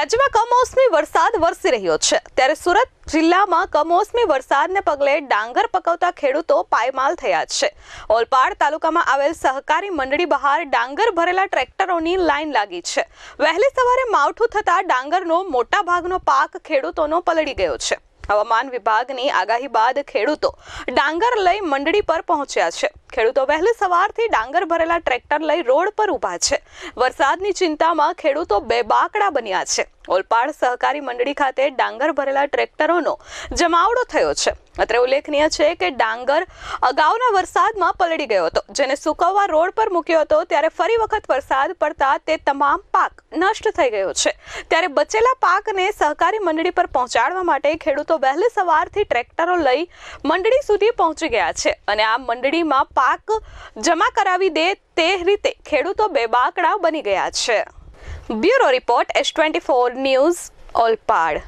રાજ્યમાં કમોસમી વરસાદ વરસી રહ્યો છે. ત્યારે સુરત જિલ્લામાં કમોસમી વરસાદને પગલે ડાંગર પકવતા ખેડૂતો પાયમાલ થયા છે. ઓલપાડ તાલુકામાં આવેલ સહકારી મંડળી બહાર ડાંગર ભરેલા ટ્રેક્ટરોની લાઈન લાગી છે. વહેલી સવારે માવઠું થતા ડાંગરનો મોટા ભાગનો પાક ખેડૂતોનો પલળી ગયો છે. હવામાન વિભાગની આગાહી બાદ ખેડૂતો ડાંગર લઈ મંડળી પર પહોંચ્યા છે. ખેડૂતો વહેલી સવારથી ડાંગર ભરેલા ટ્રેક્ટર લઈ રોડ પર ઊભા છે. વરસાદની ચિંતામાં ખેડૂતો બેબાકડા બન્યા છે. ઓલપાડ સહકારી મંડળી ખાતે ડાંગર ભરેલા ટ્રેક્ટરોનો જમાવડો થયો છે. અત્રે ઉલ્લેખનીય છે કે ડાંગર અગાઉના વરસાદમાં પલળી ગયો હતો. જેને સુકવવા રોડ પર મૂક્યો હતો ત્યારે ફરી વખત વરસાદ પડતા તે તમામ પાક નષ્ટ થઈ ગયો છે. ત્યારે બચેલા પાકને સહકારી મંડળી પર પહોંચાડવા માટે ખેડૂતો વહેલી સવારથી ટ્રેક્ટરો લઈ મંડળી સુધી પહોંચી ગયા છે. અને આ મંડળીમાં પાક જમા કરાવી દે તે રીતે ખેડૂતો બેબાકડા બની ગયા છે. Bureau report S twenty four news Olpad.